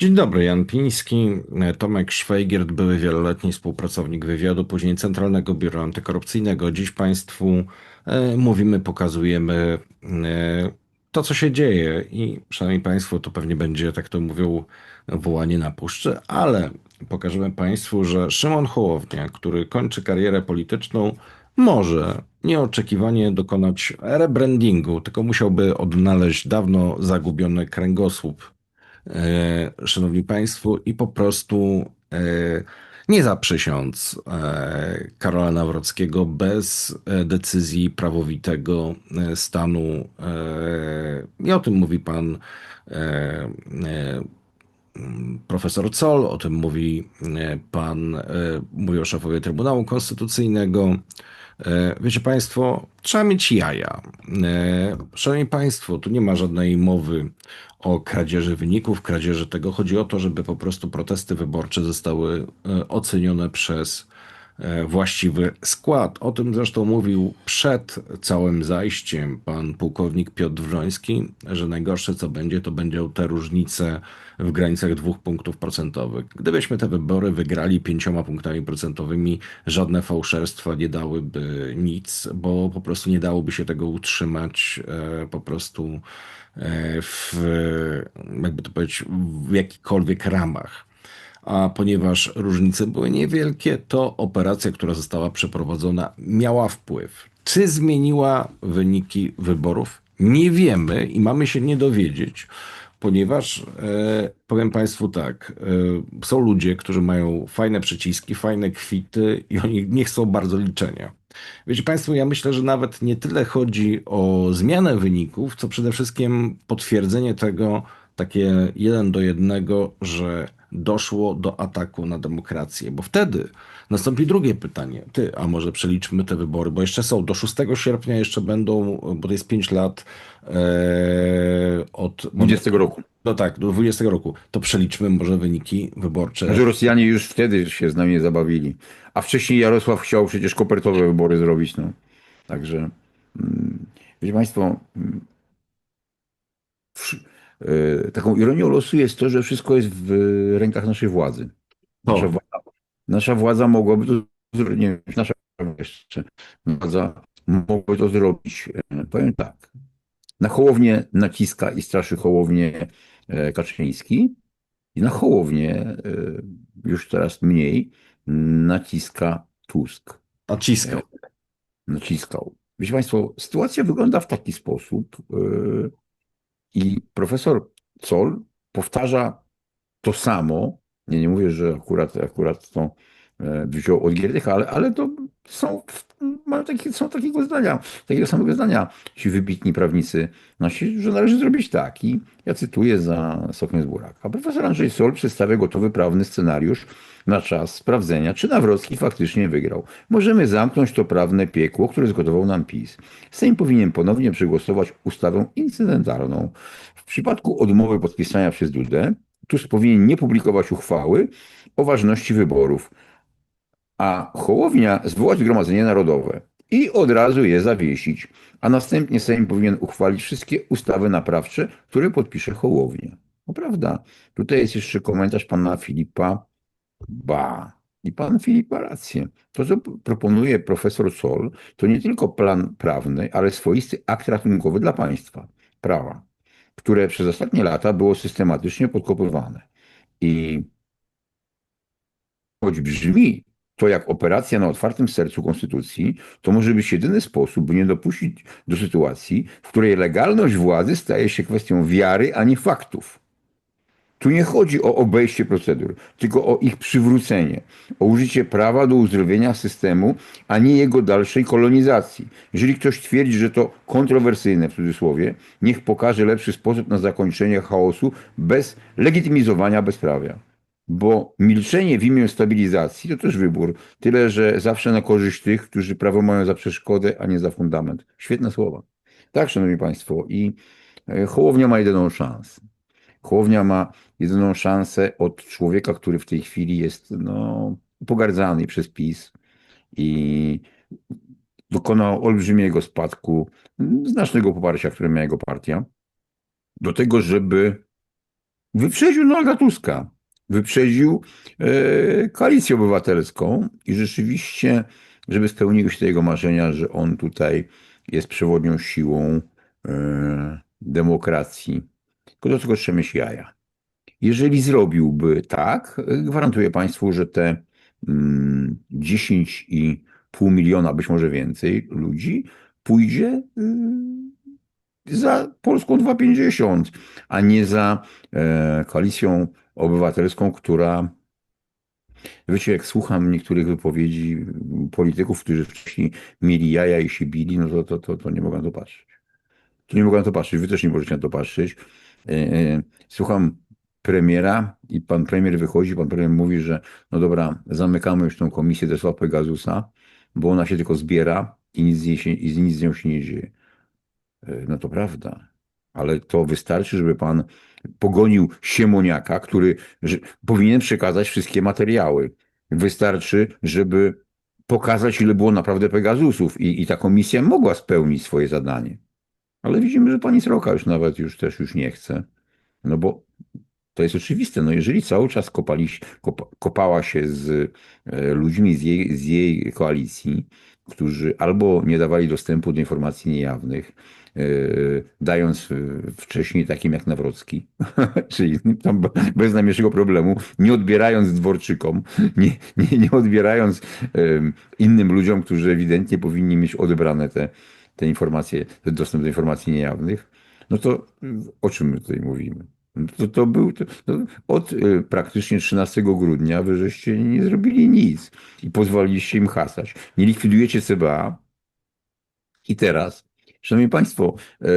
Dzień dobry, Jan Piński, Tomek Szwajgiert, były wieloletni współpracownik wywiadu, później Centralnego Biura Antykorupcyjnego. Dziś Państwu e, mówimy, pokazujemy e, to, co się dzieje i szanowni Państwo, to pewnie będzie, tak to mówią, wołanie na puszczy, ale pokażemy Państwu, że Szymon Hołownia, który kończy karierę polityczną, może nieoczekiwanie dokonać rebrandingu, tylko musiałby odnaleźć dawno zagubiony kręgosłup szanowni państwo, i po prostu e, nie zaprzysiąc e, Karola Nawrockiego bez e, decyzji prawowitego e, stanu. E, I o tym mówi pan e, e, profesor Zoll, o tym mówi e, pan, e, mówią szefowie Trybunału Konstytucyjnego. E, Wiecie Państwo, trzeba mieć jaja. E, Szanowni Państwo, tu nie ma żadnej mowy o kradzieży wyników, kradzieży tego. Chodzi o to, żeby po prostu protesty wyborcze zostały e, ocenione przez właściwy skład. O tym zresztą mówił przed całym zajściem pan pułkownik Piotr Wroński, że najgorsze co będzie, to będą te różnice w granicach dwóch punktów procentowych. Gdybyśmy te wybory wygrali pięcioma punktami procentowymi, żadne fałszerstwa nie dałyby nic, bo po prostu nie dałoby się tego utrzymać e, po prostu e, w, jakby to powiedzieć, w jakichkolwiek ramach. A ponieważ różnice były niewielkie, to operacja, która została przeprowadzona, miała wpływ. Czy zmieniła wyniki wyborów? Nie wiemy i mamy się nie dowiedzieć, ponieważ e, powiem Państwu tak, e, są ludzie, którzy mają fajne przyciski, fajne kwity i oni nie chcą bardzo liczenia. Wiecie Państwo, ja myślę, że nawet nie tyle chodzi o zmianę wyników, co przede wszystkim potwierdzenie tego, takie jeden do jednego, że doszło do ataku na demokrację. Bo wtedy nastąpi drugie pytanie. Ty, a może przeliczmy te wybory, bo jeszcze są do 6 sierpnia, jeszcze będą, bo to jest 5 lat e, od. 20 roku. No tak, do 20 roku. To przeliczmy może wyniki wyborcze. Że Rosjanie już wtedy się z nami zabawili. A wcześniej Jarosław chciał przecież kopertowe wybory zrobić. No. Także, mm, wiecie Państwo, mm, taką ironią losu jest to, że wszystko jest w rękach naszej władzy. Nasza, O. władza, nasza władza mogłaby to zrobić, nie nasza jeszcze władza mogłaby to zrobić. E, Powiem tak, na Hołownię naciska i straszy Hołownię e, Kaczyński i na Hołownię, e, już teraz mniej, naciska Tusk. Naciskał. Naciskał. Wiecie Państwo, sytuacja wygląda w taki sposób e, i profesor Zoll powtarza to samo. Nie, nie mówię, że akurat, akurat to e, wziął od Giertycha, ale, ale to są, mają takie, są takiego zdania, takiego samego zdania ci wybitni prawnicy nasi, że należy zrobić tak. I ja cytuję za Sokiem z Buraka. Profesor Andrzej Sol przedstawia gotowy prawny scenariusz na czas sprawdzenia, czy Nawrocki faktycznie wygrał. Możemy zamknąć to prawne piekło, które zgotował nam PiS. Sejm powinien ponownie przegłosować ustawę incydentalną. W przypadku odmowy podpisania przez Dudę, Tusk powinien nie publikować uchwały o ważności wyborów, a Hołownia zwołać Zgromadzenie Narodowe i od razu je zawiesić, a następnie Sejm powinien uchwalić wszystkie ustawy naprawcze, które podpisze Hołownia. No prawda. Tutaj jest jeszcze komentarz pana Filipa Ba. I pan Filip ma rację. To, co proponuje profesor Sol, to nie tylko plan prawny, ale swoisty akt ratunkowy dla państwa, prawa, które przez ostatnie lata było systematycznie podkopywane. I choć brzmi to jak operacja na otwartym sercu konstytucji, to może być jedyny sposób, by nie dopuścić do sytuacji, w której legalność władzy staje się kwestią wiary, a nie faktów. Tu nie chodzi o obejście procedur, tylko o ich przywrócenie, o użycie prawa do uzdrowienia systemu, a nie jego dalszej kolonizacji. Jeżeli ktoś twierdzi, że to kontrowersyjne w cudzysłowie, niech pokaże lepszy sposób na zakończenie chaosu bez legitymizowania bezprawia. Bo milczenie w imię stabilizacji to też wybór, tyle że zawsze na korzyść tych, którzy prawo mają za przeszkodę, a nie za fundament. Świetne słowa. Tak, szanowni państwo, i e, Hołownia ma jedyną szansę. Hołownia ma jedyną szansę od człowieka, który w tej chwili jest no, pogardzany przez PiS i dokonał olbrzymiego spadku, znacznego poparcia, które miała jego partia, do tego, żeby Wyprzedził Donalda Tuska, wyprzedził e, koalicję obywatelską i rzeczywiście, żeby spełniły się te jego marzenia, że on tutaj jest przewodnią siłą e, demokracji, tylko do tego trzeba mieć jaja. Jeżeli zrobiłby tak, gwarantuję Państwu, że te mm, 10,5 miliona, być może więcej ludzi pójdzie y, za Polską 2,50, a nie za e, koalicją obywatelską, która Wiecie, jak słucham niektórych wypowiedzi polityków, którzy wcześniej mieli jaja i się bili, no to, to, to, to nie mogę na to patrzeć. To nie mogę na to patrzeć, wy też nie możecie na to patrzeć. E, e, Słucham premiera i pan premier wychodzi, pan premier mówi, że no dobra, zamykamy już tą komisję Desła Pegasusa, bo ona się tylko zbiera i nic się, i nic z nią się nie dzieje. E, No to prawda, ale to wystarczy, żeby pan pogonił Siemoniaka, który powinien przekazać wszystkie materiały. Wystarczy, żeby pokazać, ile było naprawdę Pegasusów i, i ta komisja mogła spełnić swoje zadanie. Ale widzimy, że pani Sroka już nawet już też już nie chce. No bo to jest oczywiste. No jeżeli cały czas kopali, kopa, kopała się z e, ludźmi z jej, z jej koalicji, którzy albo nie dawali dostępu do informacji niejawnych, dając e, wcześniej takim jak Nawrocki, czyli tam bez najmniejszego problemu, nie odbierając dworczykom, nie, nie, nie odbierając innym ludziom, którzy ewidentnie powinni mieć odebrane te, te informacje, dostęp do informacji niejawnych, no to o czym my tutaj mówimy? To, to był to, to od y, praktycznie 13 grudnia wy żeście nie zrobili nic i pozwoliliście im hasać. Nie likwidujecie CBA i teraz, szanowni państwo, e,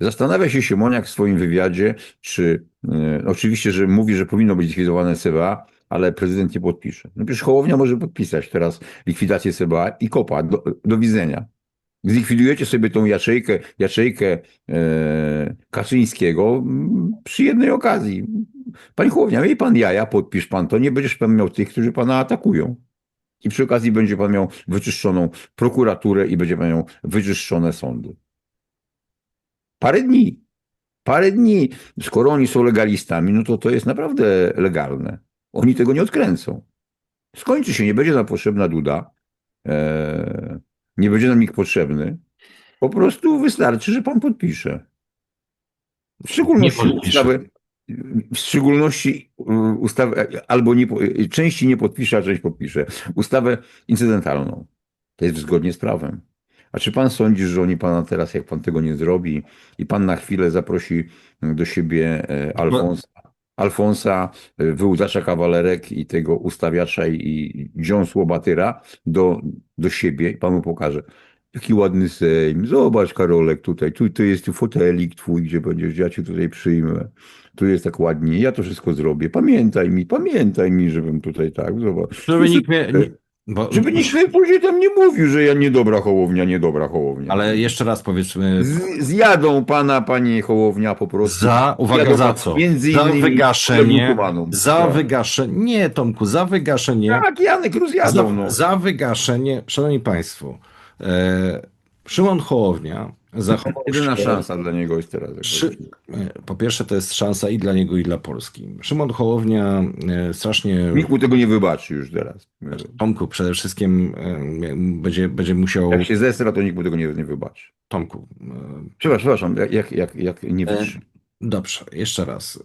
zastanawia się Siemoniak w swoim wywiadzie, czy e, oczywiście, że mówi, że powinno być likwidowane CBA, ale prezydent nie podpisze. No przecież Hołownia może podpisać teraz likwidację CBA i kopa, do, do widzenia. Zlikwidujecie sobie tą jaczejkę, jaczejkę e, Kaczyńskiego m, przy jednej okazji. Panie Hołownia, miej pan jaja, podpisz pan to, nie będziesz pan miał tych, którzy pana atakują. I przy okazji będzie pan miał wyczyszczoną prokuraturę i będzie pan miał wyczyszczone sądy. Parę dni. Parę dni. Skoro oni są legalistami, no to to jest naprawdę legalne. Oni tego nie odkręcą. Skończy się, nie będzie nam potrzebna Duda. E, nie będzie nam nikt potrzebny. Po prostu wystarczy, że pan podpisze. W szczególności ustawy, w szczególności y, ustawę, albo nie, części nie podpisze, a część podpisze. Ustawę incydentalną. To jest zgodnie z prawem. A czy pan sądzi, że oni pana teraz, jak pan tego nie zrobi i pan na chwilę zaprosi do siebie e, Alfonsa, Alfonsa, e, wyłudzacza kawalerek i tego ustawiacza i, dziąsło batyra do, do siebie i pan mu pokaże. Jaki ładny Sejm. Zobacz, Karolek, tutaj, tu, tu jest fotelik twój, gdzie będziesz, ja cię tutaj przyjmę. Tu jest tak ładnie, ja to wszystko zrobię. Pamiętaj mi, pamiętaj mi, żebym tutaj tak, zobacz. Żeby nikt mnie, nie, bo, Żeby nikt później tam nie mówił, że ja niedobra hołownia, niedobra hołownia. ale jeszcze raz powiedzmy, Z, zjadą pana, panie hołownia, po prostu. za, uwaga, Zjadą za co? Między Za wygaszenie, za Tak. wygaszenie, nie Tomku, za wygaszenie, Tak, Janek rozjadą, no. za, za wygaszenie, szanowni państwo, e, Szymon Hołownia zachował Jedyna szansa dla niego jest teraz. Szy- e, Po pierwsze, to jest szansa i dla niego, i dla Polski. Szymon Hołownia e, strasznie. Nikt mu tego nie wybaczy już teraz. Tomku, przede wszystkim e, będzie, będzie musiał. Jak się zestra, to nikt mu tego nie, nie wybaczy. Tomku, Przepraszam, przepraszam, jak, jak, jak nie wytrzy. Dobrze, jeszcze raz.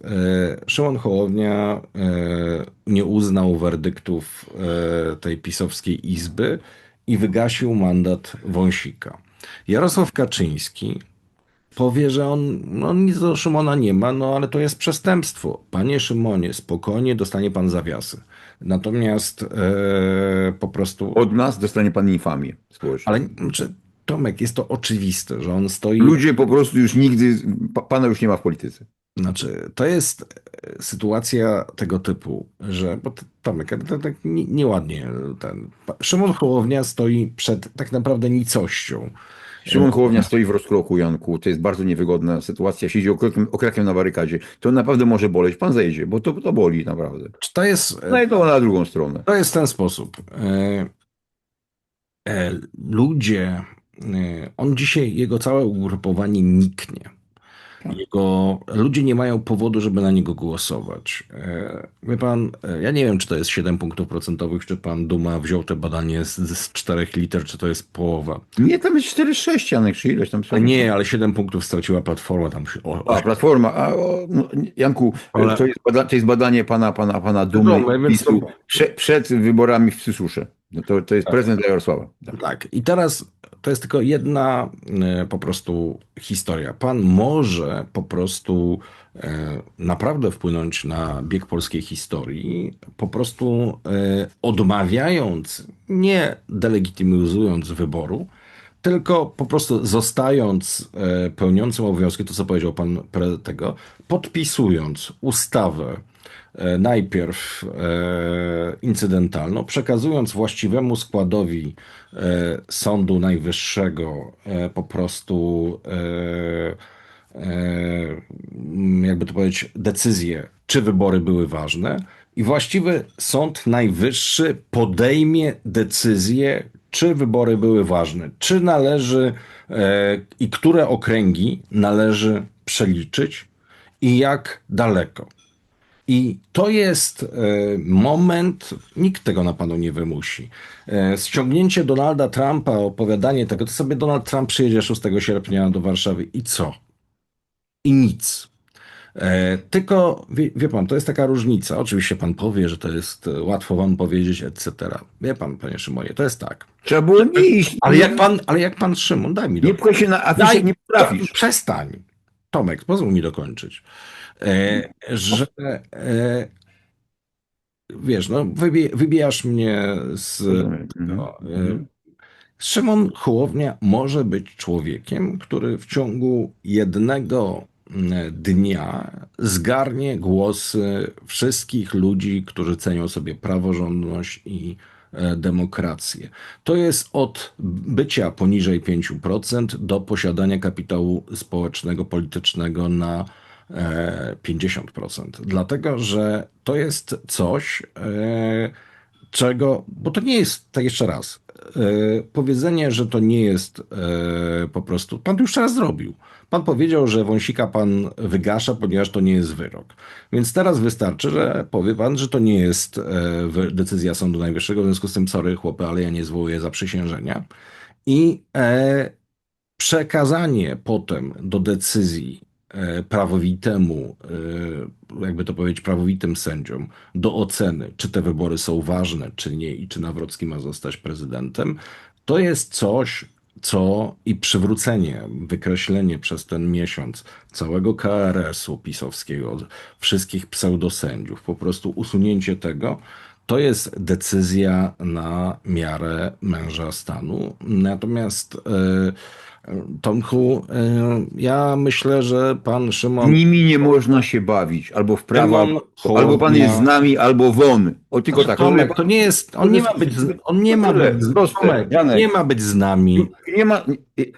Szymon Hołownia nie uznał werdyktów tej pisowskiej izby i wygasił mandat Wąsika. Jarosław Kaczyński powie, że on no, nic do Szymona nie ma, no ale to jest przestępstwo. Panie Szymonie, spokojnie dostanie pan zawiasy. Natomiast e, po prostu. Od nas dostanie pan infamię społeczną. Ale znaczy, Tomek, jest to oczywiste, że on stoi. Ludzie po prostu już nigdy, pa- pana już nie ma w polityce. Znaczy, to jest e, sytuacja tego typu, że, bo to- Tomek, to tak nie- nieładnie ten, Szymon Hołownia stoi przed tak naprawdę nicością. Szymon Hołownia stoi w rozkroku, Janku. To jest bardzo niewygodna sytuacja. Siedzi okrokiem, okrakiem na barykadzie. To naprawdę może boleć. Pan zejdzie, bo to, to boli naprawdę. Czy to jest, e, No i to na drugą stronę. to jest ten sposób. E, e, ludzie, e, on dzisiaj, jego całe ugrupowanie niknie. Tak. Jego, ludzie nie mają powodu, żeby na niego głosować. E, Wie pan, e, ja nie wiem, czy to jest 7 punktów procentowych, czy pan Duma wziął te badanie z, z 4 liter, czy to jest połowa. Nie, tam jest 4,6, Janek, czy ileś tam. A nie, ale 7 punktów straciła Platforma tam się. O, A, Platforma. A, o, no, Janku, Ale- to, jest bada, to jest badanie pana, pana, pana Dumy Wiadomo, i więc PiSu to- prze, przed wyborami w Przysusze. No to, to jest prezydent dla Jarosława. Tak. Tak, i teraz to jest tylko jedna e, po prostu historia. Pan może po prostu e, naprawdę wpłynąć na bieg polskiej historii, po prostu e, odmawiając, nie delegitymizując wyboru, tylko po prostu zostając pełniącym obowiązki, to co powiedział pan pre, tego, podpisując ustawę najpierw e, incydentalną, przekazując właściwemu składowi e, Sądu Najwyższego e, po prostu e, e, jakby to powiedzieć, decyzję, czy wybory były ważne, i właściwy Sąd Najwyższy podejmie decyzję, czy wybory były ważne, czy należy e, i które okręgi należy przeliczyć i jak daleko. I to jest e, moment, nikt tego na panu nie wymusi. E, ściągnięcie Donalda Trumpa, opowiadanie tego, to sobie Donald Trump przyjedzie 6 sierpnia do Warszawy i co? I nic. E, tylko, wie, wie pan, to jest taka różnica. Oczywiście pan powie, że to jest łatwo wam powiedzieć, etc. Wie pan, panie Szymonie, to jest tak. Trzeba było iść. Ale jak pan, ale jak pan Szymon, daj mi Nie pchaj się na afiszę, Daj, nie potrafisz. Przestań. Tomek, pozwól mi dokończyć. E, że e, wiesz, no, wybie, wybijasz mnie z. Mhm. No, Mhm. e, Szymon Hołownia może być człowiekiem, który w ciągu jednego dnia zgarnie głosy wszystkich ludzi, którzy cenią sobie praworządność i demokrację. To jest od bycia poniżej 5% do posiadania kapitału społecznego, politycznego na e, 50%. Dlatego, że to jest coś, e, czego, bo to nie jest, tak jeszcze raz, e, powiedzenie, że to nie jest e, po prostu, pan to już raz zrobił. Pan powiedział, że wąsika pan wygasza, ponieważ to nie jest wyrok. Więc teraz wystarczy, że powie pan, że to nie jest wy- decyzja Sądu Najwyższego, w związku z tym, sorry chłopy, ale ja nie zwołuję zaprzysiężenia. I e, przekazanie potem do decyzji prawowitemu, e, jakby to powiedzieć, prawowitym sędziom do oceny, czy te wybory są ważne, czy nie i czy Nawrocki ma zostać prezydentem, to jest coś, co i przywrócenie, wykreślenie przez ten miesiąc całego KRS-u pisowskiego, wszystkich pseudosędziów, po prostu usunięcie tego, to jest decyzja na miarę męża stanu. Natomiast e, Tomku, e, ja myślę, że pan Szymon. Nimi nie można się bawić. Albo w prawo, albo pan jest z nami, albo won. O tylko tak. Tomek, to nie jest. On nie ma być. z- On nie ma być. Tomek, nie ma być z nami. Nie ma,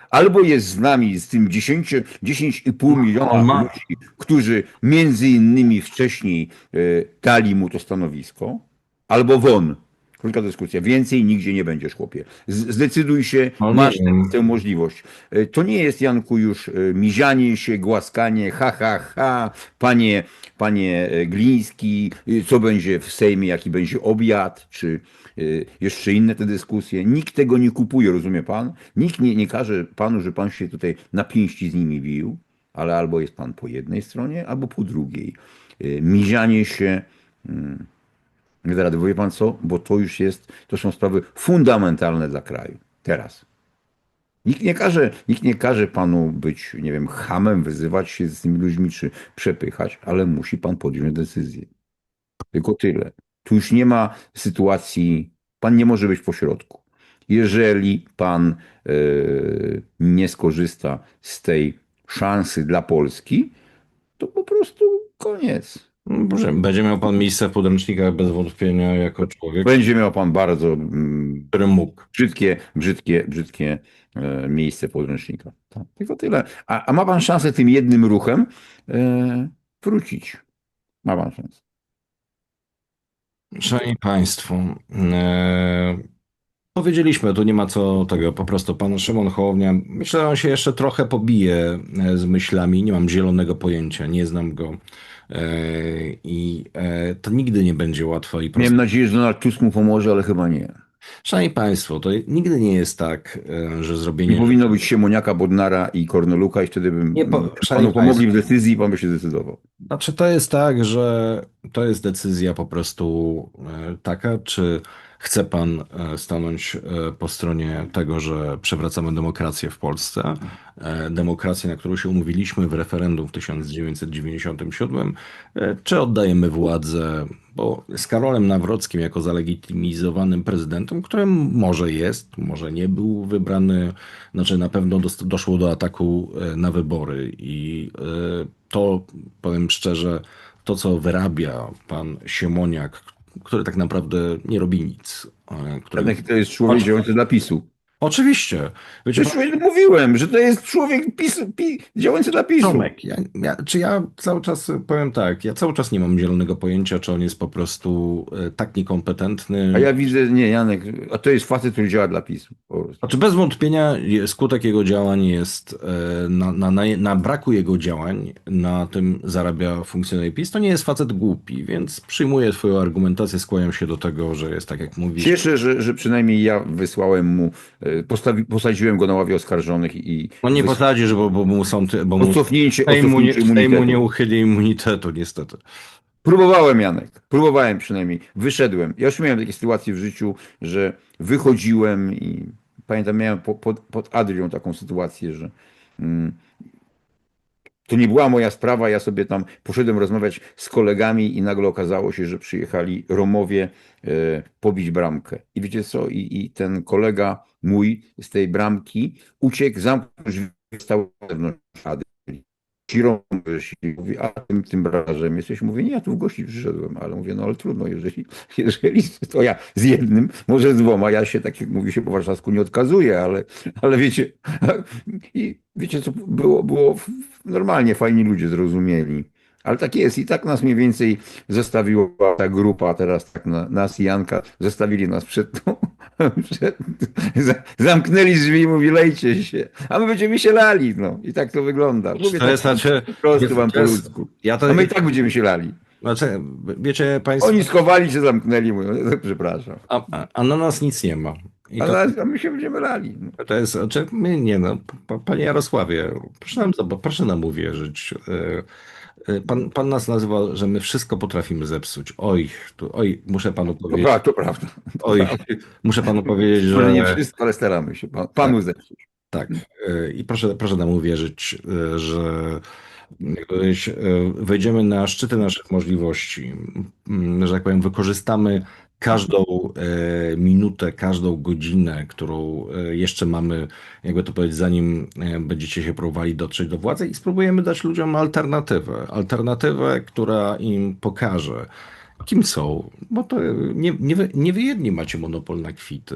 albo jest z nami, z tym 10, 10,5 miliona ludzi, którzy między innymi wcześniej e, dali mu to stanowisko, albo won. Krótka dyskusja. Więcej nigdzie nie będziesz, chłopie. Zdecyduj się, No masz wiem. tę możliwość. E, To nie jest, Janku, już e, mizianie się, głaskanie, ha, ha, ha, panie, panie e, Gliński, co będzie w Sejmie, jaki będzie obiad, czy jeszcze inne te dyskusje. Nikt tego nie kupuje, rozumie pan? Nikt nie, nie każe panu, że pan się tutaj na pięści z nimi bił, ale albo jest pan po jednej stronie, albo po drugiej. Mizianie się, mm, da rady, wie pan co? Bo to już jest, to są sprawy fundamentalne dla kraju. Teraz. Nikt nie każe, nikt nie każe panu być, nie wiem, hamem, wyzywać się z tymi ludźmi, czy przepychać, ale musi pan podjąć decyzję. Tylko tyle. Tu już nie ma sytuacji, pan nie może być pośrodku. Jeżeli pan e, nie skorzysta z tej szansy dla Polski, to po prostu koniec. Boże, będzie miał pan miejsce w podręcznikach bez wątpienia jako człowiek, Będzie miał pan bardzo mm, który mógł. brzydkie, brzydkie, brzydkie e, miejsce podręcznika. Tak, tylko tyle. A, a ma pan szansę tym jednym ruchem e, wrócić. Ma pan szansę. Szanowni Państwo, e, Powiedzieliśmy, tu nie ma co tego, po prostu pan Szymon Hołownia, myślę, że on się jeszcze trochę pobije e, z myślami, nie mam zielonego pojęcia, nie znam go i e, to nigdy nie będzie łatwo i proste. Miałem nadzieję, że Donald Tusk mu pomoże, ale chyba nie. Szanowni Państwo, to nigdy nie jest tak, e, że Nie zrobienie... powinno być Siemoniaka, Bodnara i Korneluka i wtedy bym Nie po- panu pomogli w decyzji i pan by się zdecydował. Znaczy, to jest tak, że to jest decyzja po prostu e, taka, czy chce pan e, stanąć e, po stronie tego, że przewracamy demokrację w Polsce, e, demokrację, na którą się umówiliśmy w referendum w 1997, e, czy oddajemy władzę, bo z Karolem Nawrockim jako zalegitymizowanym prezydentem, którym może jest, może nie był wybrany, znaczy na pewno dos- doszło do ataku na wybory i to, powiem szczerze, to co wyrabia pan Siemoniak, który tak naprawdę nie robi nic. e, Który... Jednak to jest człowiek działający dla PiSu. Oczywiście. Wiecie, Przecież człowiek- mówiłem, że to jest człowiek PiSu, pi, działający dla PiSu. Tomek, ja, ja, czy ja cały czas powiem tak, ja cały czas nie mam zielonego pojęcia, czy on jest po prostu e, tak niekompetentny. A ja widzę, nie Janek, a to jest facet, który działa dla PiSu. Znaczy bez wątpienia skutek jego działań jest, e, na, na, na, na braku jego działań, na tym zarabia funkcjonariusz PiS. To nie jest facet głupi, więc przyjmuję twoją argumentację, skłaniam się do tego, że jest tak jak mówisz. Cieszę, że, że przynajmniej ja wysłałem mu, e, postawi, posadziłem go na ławie oskarżonych i On nie wys- posadzisz, bo, bo mu sąd, bo mu o cofnięcie, o Sejmu nie, cofnięcie Sejmu immunitetu. nie uchyli immunitetu, niestety. Próbowałem, Janek. Próbowałem przynajmniej. Wyszedłem. Ja już miałem takie sytuacje w życiu, że wychodziłem i pamiętam, miałem po, pod, pod Adrią taką sytuację, że mm, to nie była moja sprawa. Ja sobie tam poszedłem rozmawiać z kolegami i nagle okazało się, że przyjechali Romowie e, pobić bramkę. I wiecie co? I, I ten kolega mój z tej bramki uciekł, zamknął drzwi, stał na zewnątrz Adry. Ci się mówi, a tym, tym brażem jesteś? Mówię, nie, ja tu w gości przyszedłem, ale mówię, no ale trudno, jeżeli, jeżeli to ja z jednym, może z dwoma, ja się, tak jak mówi się po warszawsku, nie odkazuję, ale, ale wiecie, i wiecie co, było, było normalnie, fajni ludzie zrozumieli. Ale tak jest i tak nas mniej więcej zostawiła ta grupa, teraz tak na, nas i Janka, zostawili nas przed tą, zamknęli drzwi i mówi lejcie się, a my będziemy się lali, no i tak to wygląda. Mówię To tak jest znaczy, po prostu wam po ludzku. ja to, A my i tak będziemy się lali. znaczy, wiecie państwo, Oni schowali się, zamknęli, mówią, no, przepraszam. a, a, a na nas nic nie ma. I to, Ale a my się będziemy lali. No. to jest, znaczy, my nie no, panie Jarosławie, proszę nam, proszę nam uwierzyć. e, Pan, pan nas nazywa, że my wszystko potrafimy zepsuć. Oj, tu, oj, muszę panu To, powiedzieć, pra, to prawda. oj, muszę panu powiedzieć, Może nie że wszystko, ale staramy się. Pan, panu zepsuć. tak. e, I proszę, proszę nam uwierzyć, e, że wejdziemy na szczyty naszych możliwości, m, że tak powiem, wykorzystamy każdą e, minutę, każdą godzinę, którą e, jeszcze mamy, jakby to powiedzieć, zanim e, będziecie się próbowali dotrzeć do władzy i spróbujemy dać ludziom alternatywę. Alternatywę, która im pokaże, kim są, bo to nie, nie, wy, nie wy jedni macie monopol na kwity.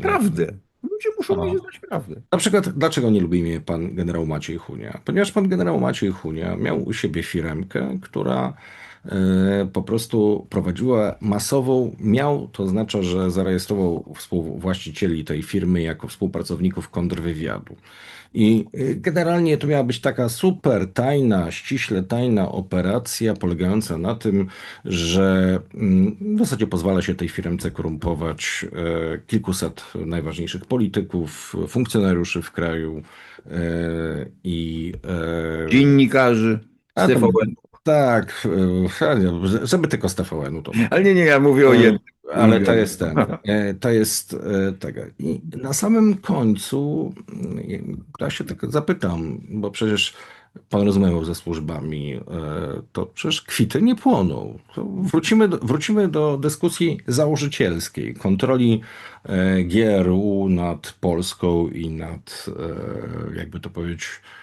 Prawdę. Ludzie muszą A. mieć znać prawdę. Na przykład, dlaczego nie lubi mnie pan generał Maciej Hunia? Ponieważ pan generał Maciej Hunia miał u siebie firmkę, która po prostu prowadziła masową, miał, to znaczy, że zarejestrował współwłaścicieli tej firmy jako współpracowników kontrwywiadu. I e, generalnie to miała być taka super tajna, ściśle tajna operacja polegająca na tym, że mm, w zasadzie pozwala się tej firmce korumpować e, kilkuset najważniejszych polityków, funkcjonariuszy w kraju e, i e, Dziennikarzy z TVN. Tak, e, żeby tylko z TVN-u to. Ale nie, nie, ja mówię o jednym. Ale to jest ten, e, to jest e, tego. I na samym końcu mm, ja się tylko zapytam, bo przecież pan rozmawiał ze służbami, e, to przecież kwity nie płoną. Wrócimy, do, wrócimy do dyskusji założycielskiej, kontroli e, GRU nad Polską i nad, e, jakby to powiedzieć, e,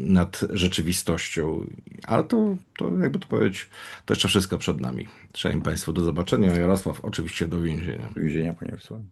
nad rzeczywistością. Ale to, to jakby to powiedzieć, to jeszcze wszystko przed nami. Szanowni Państwo, do zobaczenia. Jarosław oczywiście do więzienia. Do widzenia, panie Wysławie.